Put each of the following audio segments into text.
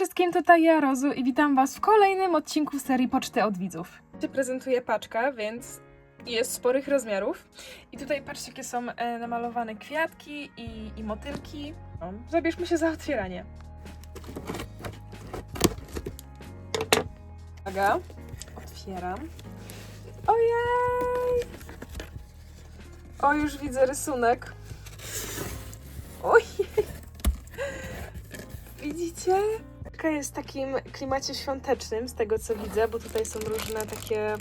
wszystkim, tutaj ja, Rozu i witam Was w kolejnym odcinku serii Poczty od Widzów. Się prezentuje paczka, więc jest sporych rozmiarów. I tutaj patrzcie, jakie są e, namalowane kwiatki i, i motylki. No, zabierzmy się za otwieranie. Uwaga, otwieram. Ojej! O, już widzę rysunek. Ojej! Widzicie? Taka jest w takim klimacie świątecznym, z tego co widzę, bo tutaj są różne takie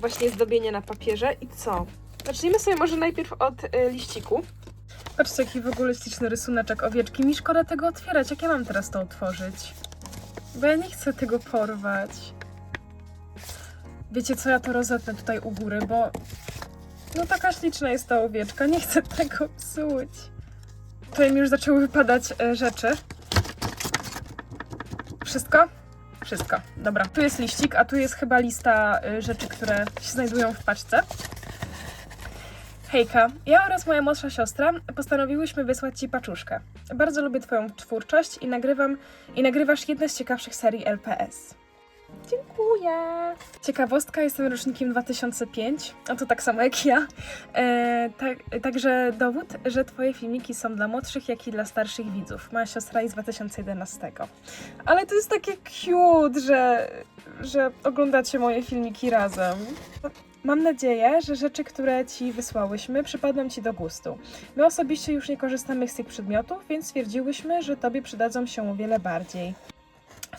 właśnie zdobienia na papierze. I co? Zacznijmy sobie może najpierw od y, liściku. Patrzcie, jaki w ogóle śliczny rysuneczek owieczki. Mi szkoda tego otwierać. Jak ja mam teraz to otworzyć? Bo ja nie chcę tego porwać. Wiecie co, ja to rozetnę tutaj u góry, bo no taka śliczna jest ta owieczka. Nie chcę tego psuć. Tutaj mi już zaczęły wypadać e, rzeczy. Wszystko? Wszystko. Dobra. Tu jest liścik, a tu jest chyba lista y, rzeczy, które się znajdują w paczce. Hejka, ja oraz moja młodsza siostra postanowiłyśmy wysłać Ci paczuszkę. Bardzo lubię Twoją twórczość i nagrywam i nagrywasz jedne z ciekawszych serii LPS. Dziękuję. Ciekawostka, jestem rocznikiem 2005, a to tak samo jak ja. E, tak, także dowód, że Twoje filmiki są dla młodszych, jak i dla starszych widzów. Moja siostra jest z 2011. Ale to jest takie cute, że, że oglądacie moje filmiki razem. Mam nadzieję, że rzeczy, które Ci wysłałyśmy, przypadną Ci do gustu. My osobiście już nie korzystamy z tych przedmiotów, więc stwierdziłyśmy, że Tobie przydadzą się o wiele bardziej.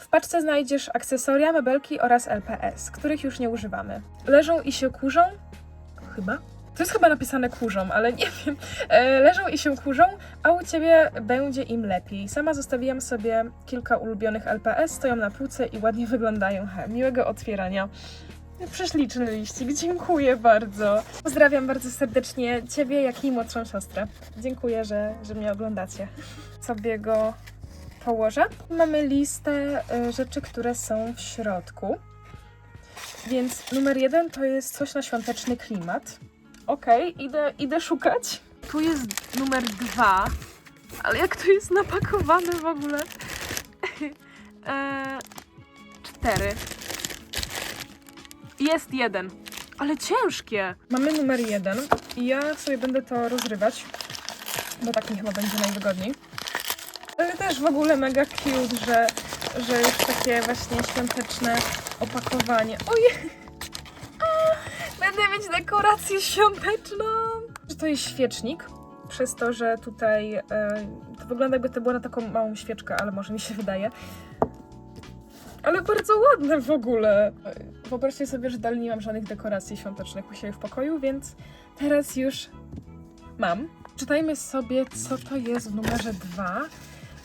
W paczce znajdziesz akcesoria, mebelki oraz LPS, których już nie używamy. Leżą i się kurzą? Chyba? To jest chyba napisane kurzą, ale nie wiem. E, leżą i się kurzą, a u Ciebie będzie im lepiej. Sama zostawiłam sobie kilka ulubionych LPS, stoją na półce i ładnie wyglądają. He, miłego otwierania. Prześliczny liścik, dziękuję bardzo. Pozdrawiam bardzo serdecznie Ciebie, jak i młodszą siostrę. Dziękuję, że, że mnie oglądacie. Sobie go położę. Mamy listę y, rzeczy, które są w środku. Więc numer jeden to jest coś na świąteczny klimat. Okej, idę, idę szukać. Tu jest numer dwa, ale jak to jest napakowane w ogóle? eee, cztery. Jest jeden, ale ciężkie. Mamy numer jeden i ja sobie będę to rozrywać, bo tak mi chyba będzie najwygodniej. Też w ogóle mega cute, że, że jest takie właśnie świąteczne opakowanie. Ojej! Będę mieć dekorację świąteczną! To jest świecznik, przez to, że tutaj e, to wygląda jakby to było na taką małą świeczkę, ale może mi się wydaje. Ale bardzo ładne w ogóle. Wyobraźcie sobie, że dalej nie mam żadnych dekoracji świątecznych u siebie w pokoju, więc teraz już mam. Czytajmy sobie, co to jest w numerze 2.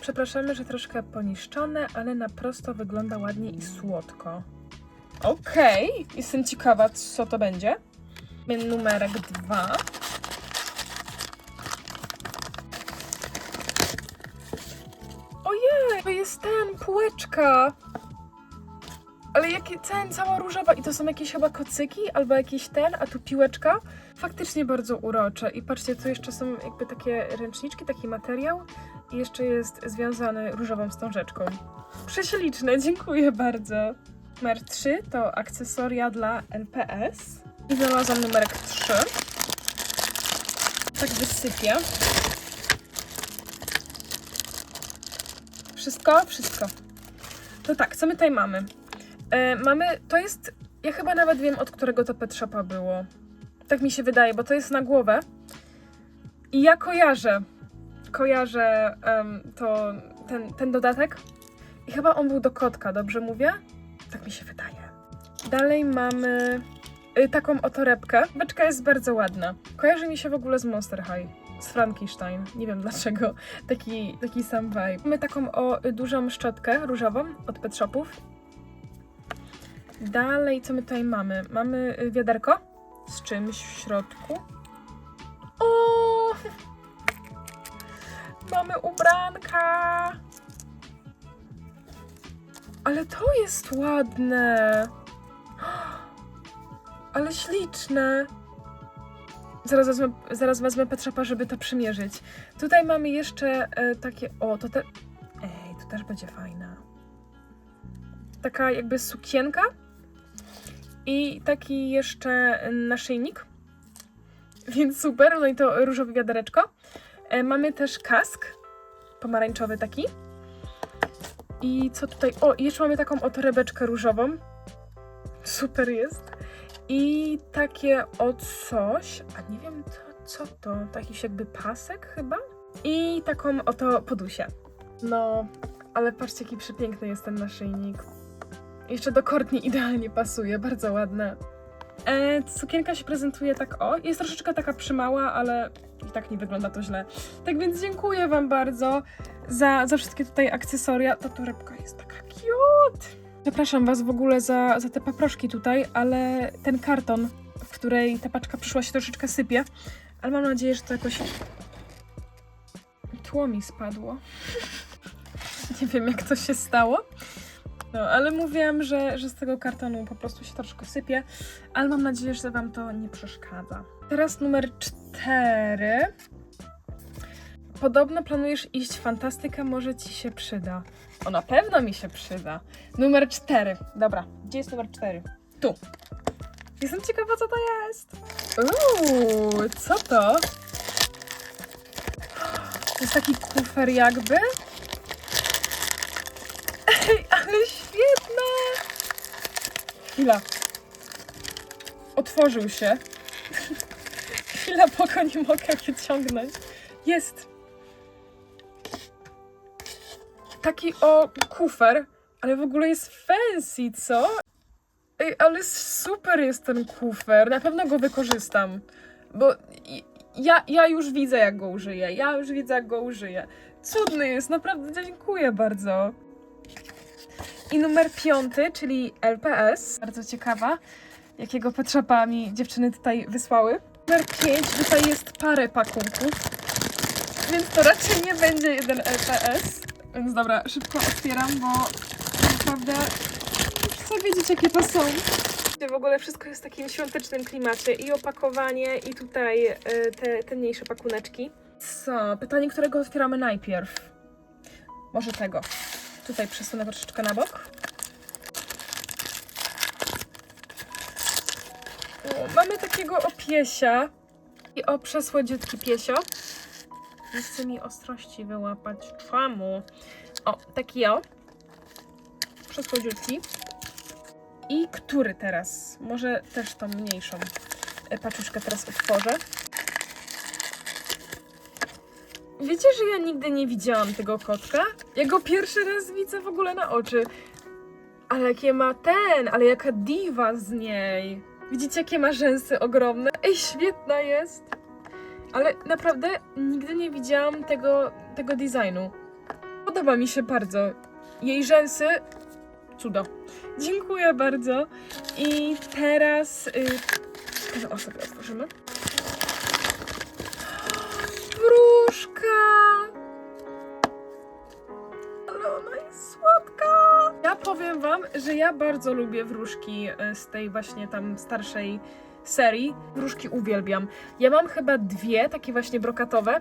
Przepraszamy, że troszkę poniszczone, ale na prosto wygląda ładnie i słodko. Okej, jestem ciekawa, co to będzie. Numerek 2. Ojej, to jest ten, półeczka. Ale jakie ten, cała różowa i to są jakieś chyba kocyki albo jakiś ten, a tu piłeczka. Faktycznie bardzo urocze. I patrzcie, tu jeszcze są jakby takie ręczniczki, taki materiał i jeszcze jest związany różową wstążeczką. Prześliczne, dziękuję bardzo. Numer 3 to akcesoria dla LPS. I znalazłam numerek 3. Tak wysypię. Wszystko? Wszystko. To tak, co my tutaj mamy? E, mamy, to jest, ja chyba nawet wiem od którego to pet shopa było. Tak mi się wydaje, bo to jest na głowę. I ja kojarzę, kojarzę em, to, ten, ten dodatek. I chyba on był do kotka, dobrze mówię? Tak mi się wydaje. Dalej mamy y, taką otorebkę. Beczka jest bardzo ładna. Kojarzy mi się w ogóle z Monster High. Z Frankenstein. Nie wiem dlaczego. Taki, taki sam vibe. Mamy taką o y, dużą szczotkę różową od pet shopów. Dalej, co my tutaj mamy? Mamy y, wiaderko z czymś w środku. O! Mamy ubranka! Ale to jest ładne! Ale śliczne! Zaraz wezmę, zaraz wezmę Petrzopa, żeby to przymierzyć. Tutaj mamy jeszcze e, takie... O, to te... Ej, to też będzie fajne. taka jakby sukienka i taki jeszcze naszyjnik. Więc super, no i to różowe wiadereczko. E, mamy też kask, pomarańczowy taki. I co tutaj? O, jeszcze mamy taką oto rebeczkę różową. Super jest. I takie o coś, a nie wiem to, co to, to jakiś jakby pasek chyba? I taką oto podusię. No, ale patrzcie jaki przepiękny jest ten naszyjnik. Jeszcze do Courtney idealnie pasuje, bardzo ładne. E, sukienka się prezentuje tak o, jest troszeczkę taka przymała, ale i tak nie wygląda to źle. Tak więc dziękuję wam bardzo za, za wszystkie tutaj akcesoria. Ta torebka jest taka cute. Przepraszam was w ogóle za, za te paproszki tutaj, ale ten karton, w której ta paczka przyszła się troszeczkę sypie, ale mam nadzieję, że to jakoś tło mi spadło. nie wiem jak to się stało. No, ale mówiłam, że, że z tego kartonu po prostu się troszkę sypie, ale mam nadzieję, że Wam to nie przeszkadza. Teraz numer cztery. Podobno planujesz iść w fantastykę, może Ci się przyda. O, na pewno mi się przyda. Numer cztery. Dobra, gdzie jest numer cztery? Tu. Jestem ciekawa, co to jest. Uuu, co to? To jest taki kufer jakby. Ej, ale świetne! Chwila. Otworzył się. Chwila, poko nie mogę wyciągnąć. Jest. Taki o kufer, ale w ogóle jest fancy, co? Ej, ale super jest ten kufer. Na pewno go wykorzystam. Bo ja, ja już widzę, jak go użyję. Ja już widzę, jak go użyję. Cudny jest, naprawdę dziękuję bardzo. I numer piąty, czyli LPS. Bardzo ciekawa, jakiego Petrzopa mi dziewczyny tutaj wysłały. Numer pięć, tutaj jest parę pakunków, więc to raczej nie będzie jeden LPS. Więc dobra, szybko otwieram, bo naprawdę chcę wiedzieć, jakie to są. W ogóle wszystko jest w takim świątecznym klimacie. I opakowanie, i tutaj y, te, te mniejsze pakuneczki. Co? Pytanie, którego otwieramy najpierw? Może tego. Tutaj przesunę troszeczkę na bok. Mamy takiego opiesia. I o przesłodziutki piesio. Nie chce mi ostrości wyłapać. Czemu? O, taki o. Przesłodziutki. I który teraz? Może też tą mniejszą e, paczuszkę teraz otworzę. Wiecie, że ja nigdy nie widziałam tego kotka? Ja go pierwszy raz widzę w ogóle na oczy. Ale jakie ma ten, ale jaka diwa z niej. Widzicie, jakie ma rzęsy ogromne? Ej, świetna jest. Ale naprawdę nigdy nie widziałam tego, tego designu. Podoba mi się bardzo. Jej rzęsy, cudo. Dziękuję bardzo. I teraz y, ten o sobie otworzymy. Że ja bardzo lubię wróżki e, z tej właśnie tam starszej serii. Wróżki uwielbiam. Ja mam chyba dwie, takie właśnie brokatowe.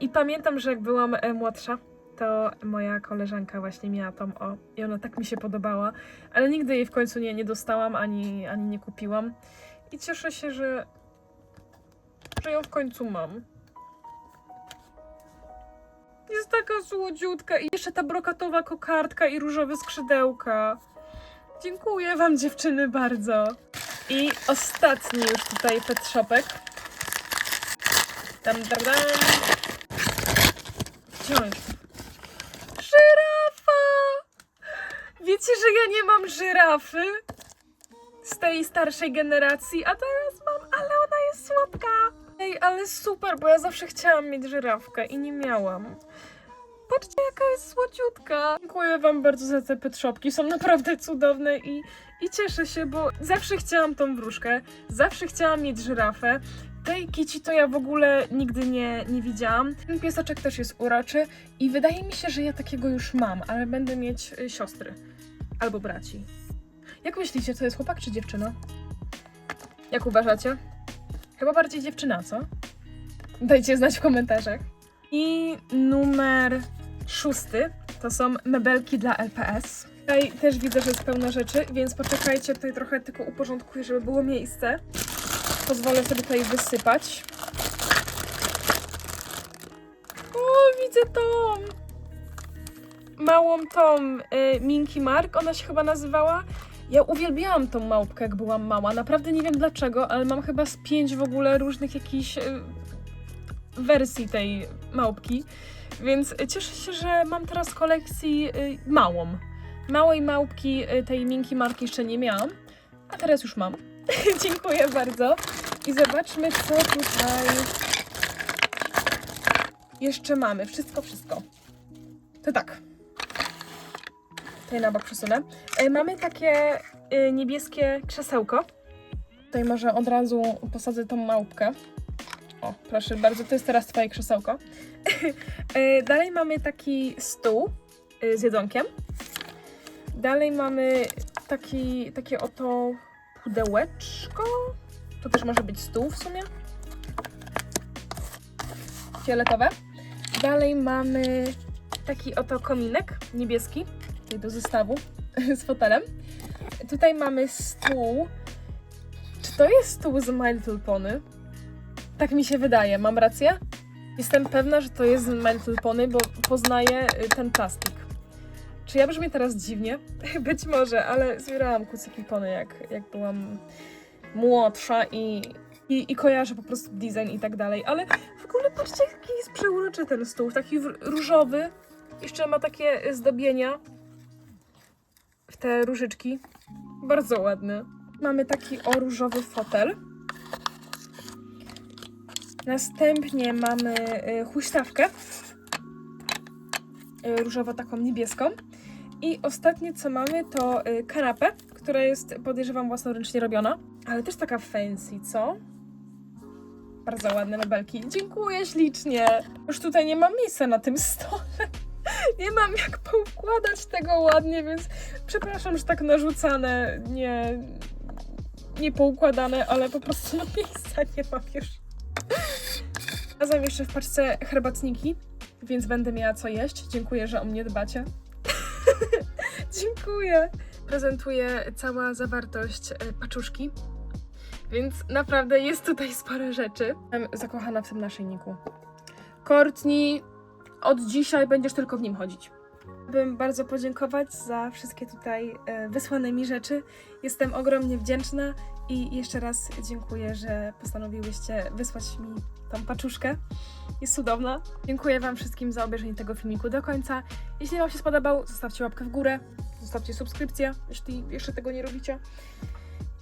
I pamiętam, że jak byłam e, młodsza, to moja koleżanka właśnie miała tą o i ona tak mi się podobała, ale nigdy jej w końcu nie, nie dostałam ani, ani nie kupiłam. I cieszę się, że, że ją w końcu mam. Jest taka słodziutka i jeszcze ta brokatowa kokardka i różowe skrzydełka. Dziękuję wam dziewczyny bardzo. I ostatni już tutaj pet shopek. Dam, dam, dam. Wziąć. Żyrafa! Wiecie, że ja nie mam żyrafy? Z tej starszej generacji, a teraz mam, ale ona jest słodka. Ej, ale super, bo ja zawsze chciałam mieć żyrafkę i nie miałam. Patrzcie, jaka jest słodziutka. Dziękuję wam bardzo za te petszopki, są naprawdę cudowne i, i cieszę się, bo zawsze chciałam tą wróżkę, zawsze chciałam mieć żyrafę. Tej kici to ja w ogóle nigdy nie, nie widziałam. Ten pieseczek też jest uroczy i wydaje mi się, że ja takiego już mam, ale będę mieć y, siostry albo braci. Jak myślicie, to jest chłopak czy dziewczyna? Jak uważacie? Chyba bardziej dziewczyna, co? Dajcie znać w komentarzach. I numer szósty to są mebelki dla LPS. Tutaj też widzę, że jest pełno rzeczy, więc poczekajcie, tutaj trochę tylko uporządkuję, żeby było miejsce. Pozwolę sobie tutaj wysypać. O, widzę tą małą tą y, Minky Mark, ona się chyba nazywała. Ja uwielbiałam tą małpkę, jak byłam mała. Naprawdę nie wiem dlaczego, ale mam chyba z pięć w ogóle różnych jakichś y, wersji tej małpki. Więc cieszę się, że mam teraz w kolekcji y, małą. Małej małpki y, tej Minki Marki jeszcze nie miałam, a teraz już mam. Dziękuję bardzo. I zobaczmy, co tutaj jeszcze mamy. Wszystko, wszystko. To tak. Tutaj na bok przesunę. E, Mamy takie y, niebieskie krzesełko. Tutaj może od razu posadzę tą małpkę. O, proszę bardzo, to jest teraz twoje krzesełko. E, Dalej mamy taki stół y, z jedzonkiem. Dalej mamy taki, takie oto pudełeczko. To też może być stół w sumie. Fioletowe. Dalej mamy taki oto kominek niebieski, tutaj do zestawu z fotelem. Tutaj mamy stół. Czy to jest stół z My Little Pony? Tak mi się wydaje, mam rację? Jestem pewna, że to jest Little Pony, bo poznaję y, ten plastik. Czy ja brzmię teraz dziwnie? Być może, ale zbierałam kucyki pony jak, jak byłam młodsza i, i, i kojarzę po prostu design i tak dalej. Ale w ogóle patrzcie, jaki jest przeuroczy ten stół. Taki różowy. Jeszcze ma takie zdobienia w te różyczki. Bardzo ładny. Mamy taki o różowy fotel. Następnie mamy y, huśtawkę. Y, różowo taką niebieską. I ostatnie co mamy to y, kanapę, która jest podejrzewam własnoręcznie robiona, ale też taka fancy, co? Bardzo ładne mebelki. Dziękuję ślicznie. Już tutaj nie mam miejsca na tym stole. Nie mam jak poukładać tego ładnie, więc przepraszam, że tak narzucane, nie, nie poukładane, ale po prostu no miejsca nie mam już. Znalazłam jeszcze w paczce herbatniki, więc będę miała co jeść. Dziękuję, że o mnie dbacie. Dziękuję. Prezentuję cała zawartość e, paczuszki. Więc naprawdę jest tutaj sporo rzeczy. Jestem zakochana w tym naszyjniku. Courtney, od dzisiaj będziesz tylko w nim chodzić. Bym bardzo podziękować za wszystkie tutaj e, wysłane mi rzeczy. Jestem ogromnie wdzięczna i jeszcze raz dziękuję, że postanowiłyście wysłać mi tą paczuszkę. Jest cudowna. Dziękuję Wam wszystkim za obejrzenie tego filmiku do końca. Jeśli Wam się spodobał, zostawcie łapkę w górę, zostawcie subskrypcję, jeśli jeszcze tego nie robicie.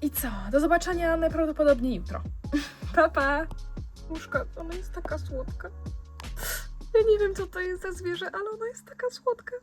I co? Do zobaczenia najprawdopodobniej jutro. pa, pa! Ona jest taka słodka. Ja nie wiem, co to jest za zwierzę, ale ona jest taka słodka.